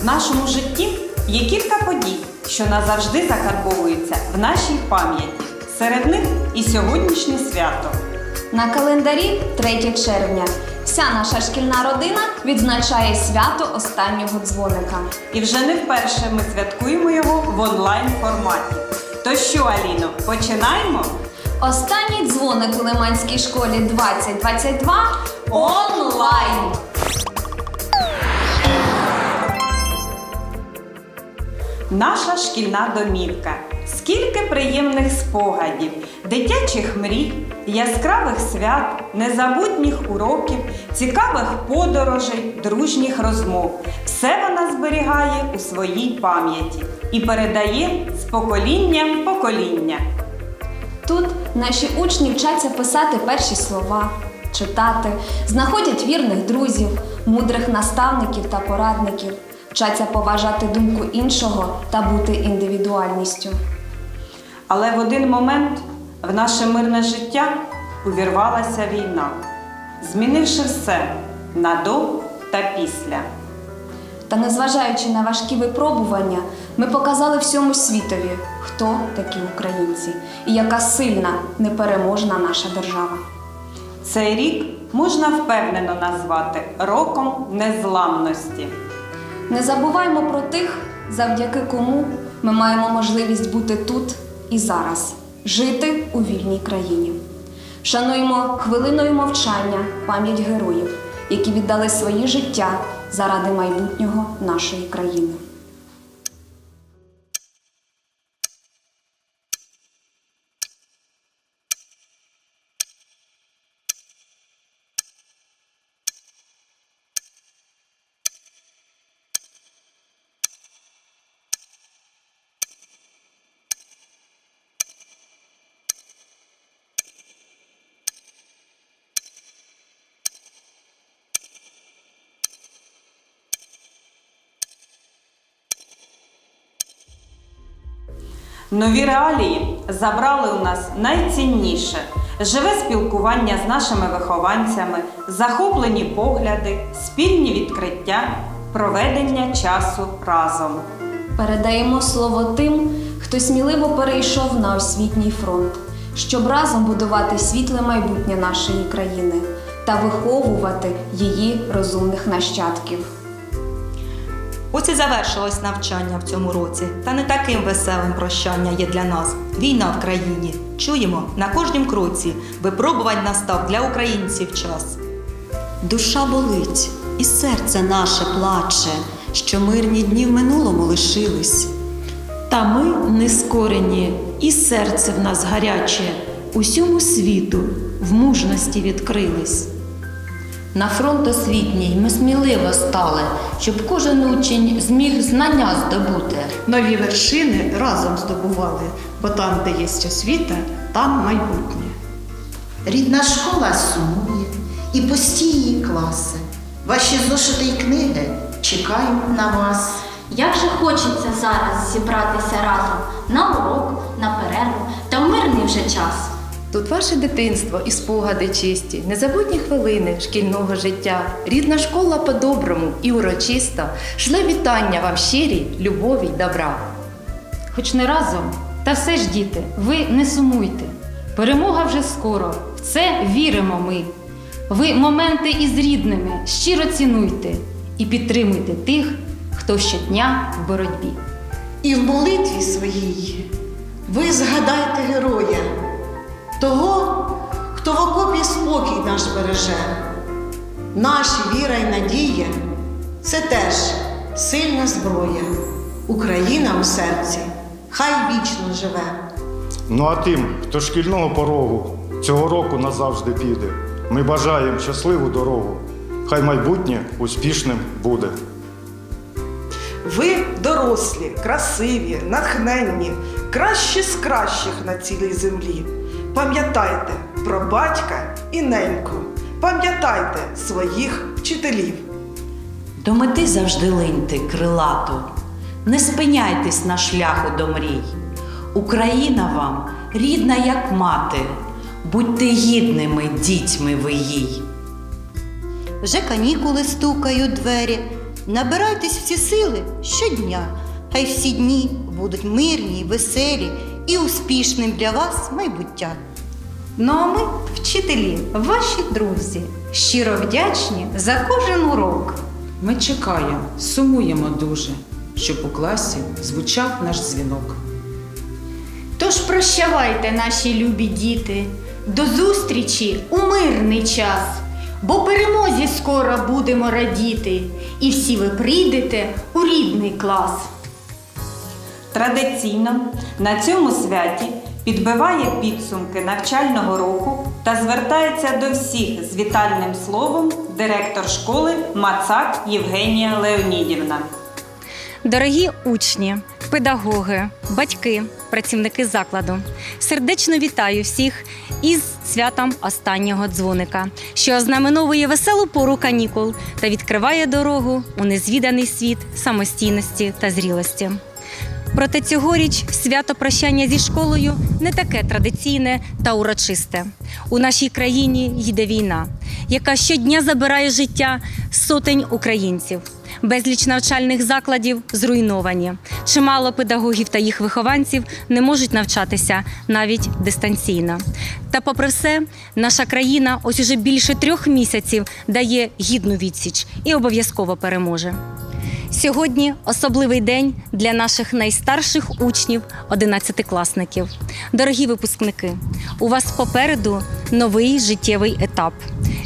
В нашому житті є кілька подій, що назавжди закарбовуються в нашій пам'яті. Серед них і сьогоднішнє свято. На календарі 3 червня. Вся наша шкільна родина відзначає свято останнього дзвоника. І вже не вперше ми святкуємо його в онлайн форматі. То що, Аліно, починаємо? Останній дзвоник у Лиманській школі 2022 онлайн. Наша шкільна домівка. Скільки приємних спогадів, дитячих мрій, яскравих свят, незабутніх уроків, цікавих подорожей, дружніх розмов. Все вона зберігає у своїй пам'яті і передає з покоління в покоління. Тут наші учні вчаться писати перші слова, читати, знаходять вірних друзів, мудрих наставників та порадників, вчаться поважати думку іншого та бути індивідуальністю. Але в один момент в наше мирне життя увірвалася війна, змінивши все на до та після. Та незважаючи на важкі випробування, ми показали всьому світові, хто такі українці і яка сильна, непереможна наша держава. Цей рік можна впевнено назвати роком незламності. Не забуваймо про тих, завдяки кому ми маємо можливість бути тут і зараз, жити у вільній країні. Шануємо хвилиною мовчання пам'ять героїв, які віддали свої життя заради майбутнього нашої країни. Нові реалії забрали у нас найцінніше живе спілкування з нашими вихованцями, захоплені погляди, спільні відкриття, проведення часу разом. Передаємо слово тим, хто сміливо перейшов на освітній фронт, щоб разом будувати світле майбутнє нашої країни та виховувати її розумних нащадків. Ось і завершилось навчання в цьому році. Та не таким веселим прощання є для нас. Війна в країні. Чуємо на кожнім кроці. Випробувань настав для українців час. Душа болить, і серце наше плаче, що мирні дні в минулому лишились. Та ми не скорені, і серце в нас гаряче, усьому світу в мужності відкрились. На фронт освітній ми сміливо стали, щоб кожен учень зміг знання здобути. Нові вершини разом здобували, бо там, де є освіта, там майбутнє. Рідна школа сумує і пусті її класи. Ваші зошити й книги чекають на вас. Як же хочеться зараз зібратися разом на урок, на перерву та в мирний вже час. Тут ваше дитинство і спогади чисті, незабутні хвилини шкільного життя, рідна школа по-доброму і урочисто шле вітання вам щирі, любові й добра. Хоч не разом, та все ж, діти, ви не сумуйте. Перемога вже скоро, в це віримо ми. Ви моменти із рідними щиро цінуйте і підтримуйте тих, хто щодня в боротьбі. І в молитві своїй ви згадайте героя, того, хто в окопі спокій наш береже. Наші віра й надія це теж сильна зброя. Україна у серці хай вічно живе. Ну а тим, хто шкільного порогу цього року назавжди піде, ми бажаємо щасливу дорогу. Хай майбутнє успішним буде. Ви дорослі, красиві, натхненні, кращі з кращих на цілій землі. Пам'ятайте про батька і неньку, пам'ятайте своїх вчителів. До мети завжди линьте крилату, не спиняйтесь на шляху до мрій. Україна вам рідна, як мати, будьте гідними дітьми ви їй. Вже канікули стукають двері, Набирайтесь всі сили щодня, хай всі дні будуть мирні, й веселі і успішним для вас майбуття. Ну а ми, вчителі, ваші друзі, щиро вдячні за кожен урок. Ми чекаємо, сумуємо дуже, щоб у класі звучав наш дзвінок. Тож прощавайте, наші любі діти, до зустрічі у мирний час, бо перемозі скоро будемо радіти, і всі ви прийдете у рідний клас. Традиційно на цьому святі підбиває підсумки навчального року та звертається до всіх з вітальним словом директор школи Мацак Євгенія Леонідівна. Дорогі учні, педагоги, батьки, працівники закладу, сердечно вітаю всіх із святом останнього дзвоника, що ознаменовує веселу пору канікул та відкриває дорогу у незвіданий світ самостійності та зрілості. Проте цьогоріч свято прощання зі школою не таке традиційне та урочисте. У нашій країні йде війна, яка щодня забирає життя сотень українців. Безліч навчальних закладів зруйновані. Чимало педагогів та їх вихованців не можуть навчатися навіть дистанційно. Та, попри все, наша країна ось уже більше трьох місяців дає гідну відсіч і обов'язково переможе. Сьогодні особливий день для наших найстарших учнів, одинадцятикласників. Дорогі випускники, у вас попереду новий життєвий етап.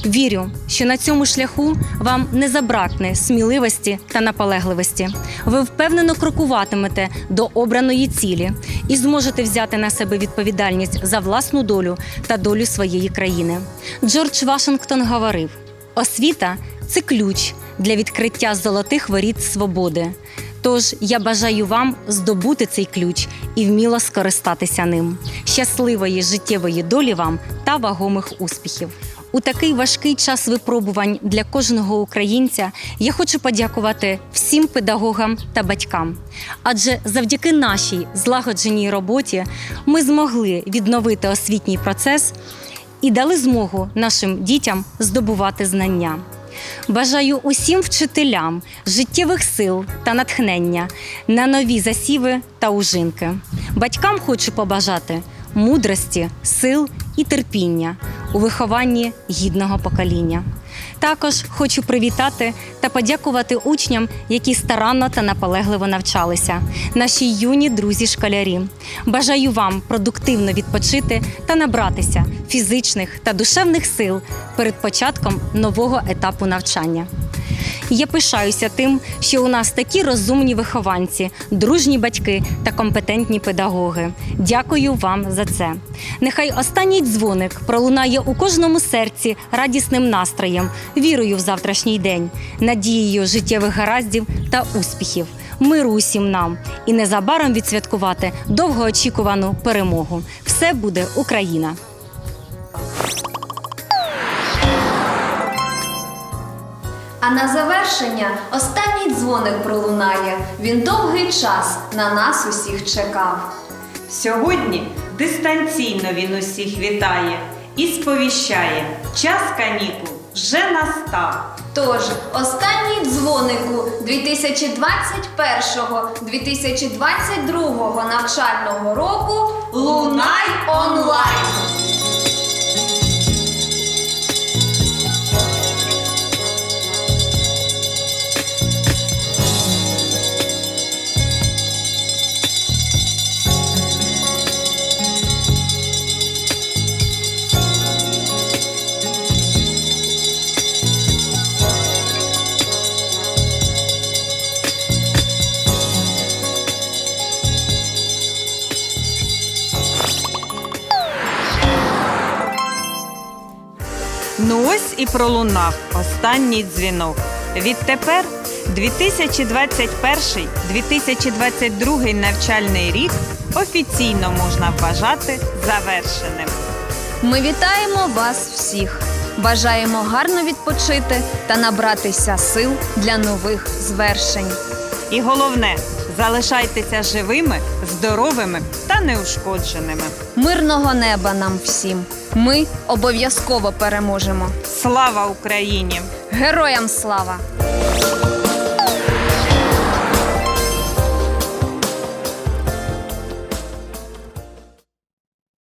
Вірю, що на цьому шляху вам не забракне сміливості та наполегливості. Ви впевнено крокуватимете до обраної цілі і зможете взяти на себе відповідальність за власну долю та долю своєї країни. Джордж Вашингтон говорив: освіта це ключ для відкриття золотих воріт свободи. Тож я бажаю вам здобути цей ключ і вміло скористатися ним. Щасливої життєвої долі вам та вагомих успіхів. У такий важкий час випробувань для кожного українця я хочу подякувати всім педагогам та батькам. Адже завдяки нашій злагодженій роботі ми змогли відновити освітній процес і дали змогу нашим дітям здобувати знання. Бажаю усім вчителям життєвих сил та натхнення на нові засіви та ужинки. Батькам хочу побажати мудрості, сил і терпіння у вихованні гідного покоління. Також хочу привітати та подякувати учням, які старанно та наполегливо навчалися, наші юні друзі-школярі. Бажаю вам продуктивно відпочити та набратися фізичних та душевних сил перед початком нового етапу навчання. Я пишаюся тим, що у нас такі розумні вихованці, дружні батьки та компетентні педагоги. Дякую вам за це. Нехай останній дзвоник пролунає у кожному серці радісним настроєм, вірою в завтрашній день, надією життєвих гараздів та успіхів, миру усім нам і незабаром відсвяткувати довгоочікувану перемогу. Все буде Україна! А на завершення останній дзвоник пролунає. Він довгий час на нас усіх чекав. Сьогодні дистанційно він усіх вітає і сповіщає, час канікул вже настав. Тож, останній дзвонику 2021-2022 навчального року лунай онлайн. Ну ось і пролунав останній дзвінок. Відтепер 2021-2022 навчальний рік офіційно можна вважати завершеним. Ми вітаємо вас всіх. Бажаємо гарно відпочити та набратися сил для нових звершень. І головне, залишайтеся живими, здоровими та неушкодженими. Мирного неба нам всім. Ми обов'язково переможемо. Слава Україні! Героям слава!